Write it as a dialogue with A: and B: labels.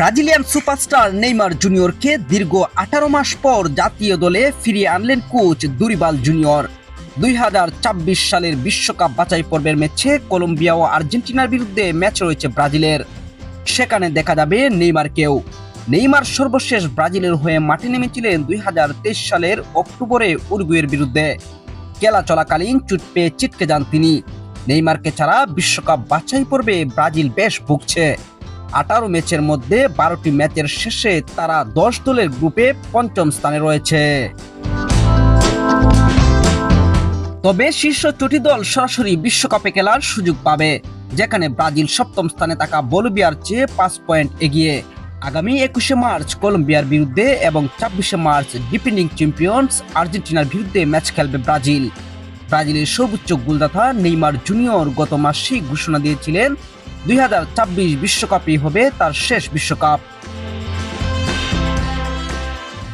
A: Brazilian superstar Neymar জুনিয়রকে দীর্ঘ আঠারো মাস পর জাতীয় দলে ফিরিয়ে আনলেন কোচ দুরিবাল জুনিয়র। দুই হাজার ছাব্বিশ সালের বিশ্বকাপ বাছাই পর্বের ম্যাচে কলম্বিয়া ও আর্জেন্টিনার বিরুদ্ধে ম্যাচ রয়েছে ব্রাজিলের। সেখানে দেখা যাবে নেইমারকেও নেইমার সর্বশেষ ব্রাজিলের হয়ে মাঠে নেমেছিলেন দুই হাজার তেইশ সালের অক্টোবরে উরুগুয়ের বিরুদ্ধে। খেলা চলাকালীন চুট পেয়ে চিটকে যান তিনি। নেইমারকে ছাড়া বিশ্বকাপ বাছাই পর্বে ব্রাজিল বেশ ভুগছে। আঠারো ম্যাচের মধ্যে বারোটি ম্যাচের শেষে তারা দশ দলের গ্রুপে পঞ্চম স্থানে রয়েছে। তবে শীর্ষ চটি দল সরাসরি বিশ্বকাপে খেলার সুযোগ পাবে, যেখানে ব্রাজিল সপ্তম স্থানে থাকা বলিভিয়ার চেয়ে পাঁচ পয়েন্ট এগিয়ে। আগামী একুশে মার্চ কলম্বিয়ার বিরুদ্ধে এবং ছাব্বিশে মার্চ ডিফেন্ডিং চ্যাম্পিয়ন্স আর্জেন্টিনার বিরুদ্ধে ম্যাচ খেলবে ব্রাজিল। ব্রাজিলের সর্বোচ্চ গোলদাতা নেইমার জুনিয়র গত মাসেই ঘোষণা দিয়েছিলেন দুই বিশ্বকাপই হবে তার শেষ বিশ্বকাপ।